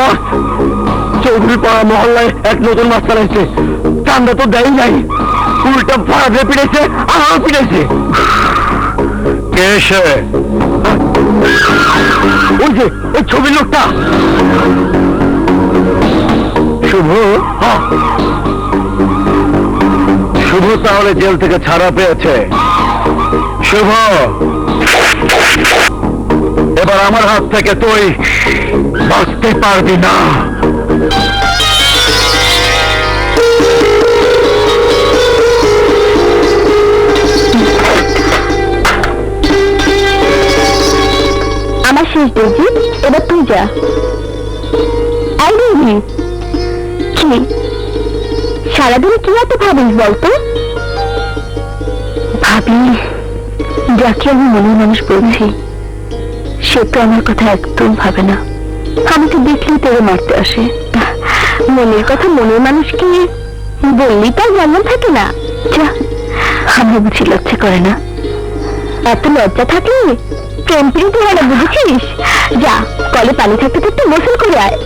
বাবা চৌধুরী পাড়া মহল্লায় এক নতুন মাস্টার এসেছে। চান্দা তো দেয় নাই। উল্টা ভাড়া দিয়ে পিড়েছে আমারও পিড়েছে কে সে ওই যে ওই ছবির লোকটা। শুভ? হ্যাঁ। শুভ তাহলে জেল থেকে ছাড়া পেয়েছে। শুভ! এবার আমার হাত থেকে তুই বাঁচতে পারবি না। আমার শেষ দেখছি এবার তুই যা। দেখবি কি? সারাদিন কি এত ভাবিস বলতো? ভাবি, যাকে আমি মনের মানুষ বলছি। সে তো আমার কথা একদম ভাবে না। আমাকে দেখলেই তোরে মারতে আসে। মনের কথা মনের মানুষকে বললি তার জানা থাকে না। যা, আমি বুঝি লজ্জা করে না। এত লজ্জা থাকে প্রেম তো হয় না বুঝেছিস? যা, কলে পানি থাকতে থাকতে গোসল করে আয়।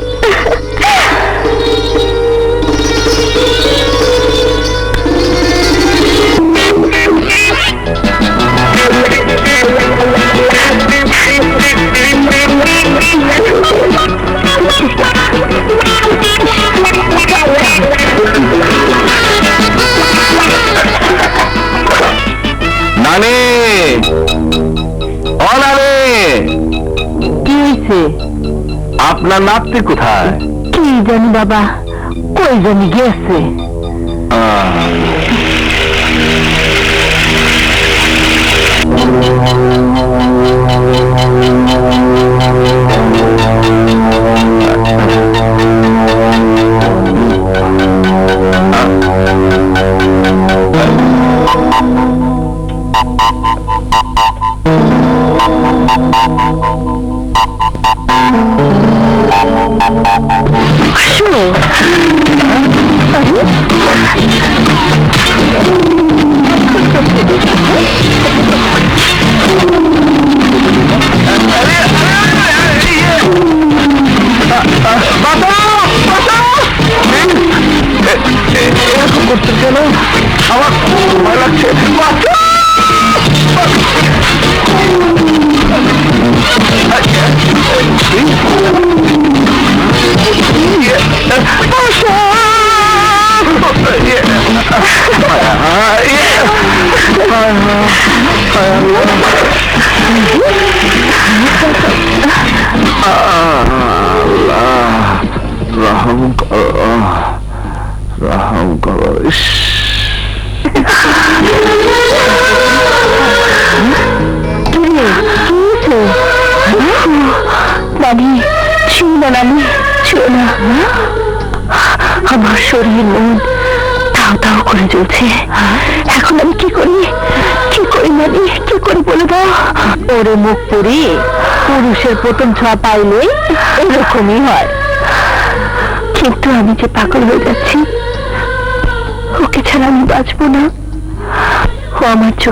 আপনার নাতনি কোথায় কি জানি বাবা কই জানি গেছে শোনো আমার ভয় লাগছে বাঁচাও! রহম করো রহম করো ইস না নানি না। আমার শরীর মন তাও তাও করে চলছে এখন আমি কি করি? কি করি নানি কি করি বলে দাও ওরে মুখ পুরি পুরুষের প্রথম ছোঁয়া পাইলে এরকমই হয়। কিন্তু আমি যে পাগল হয়ে যাচ্ছি ওকে ছাড়া আমি বাঁচবো না। 我们就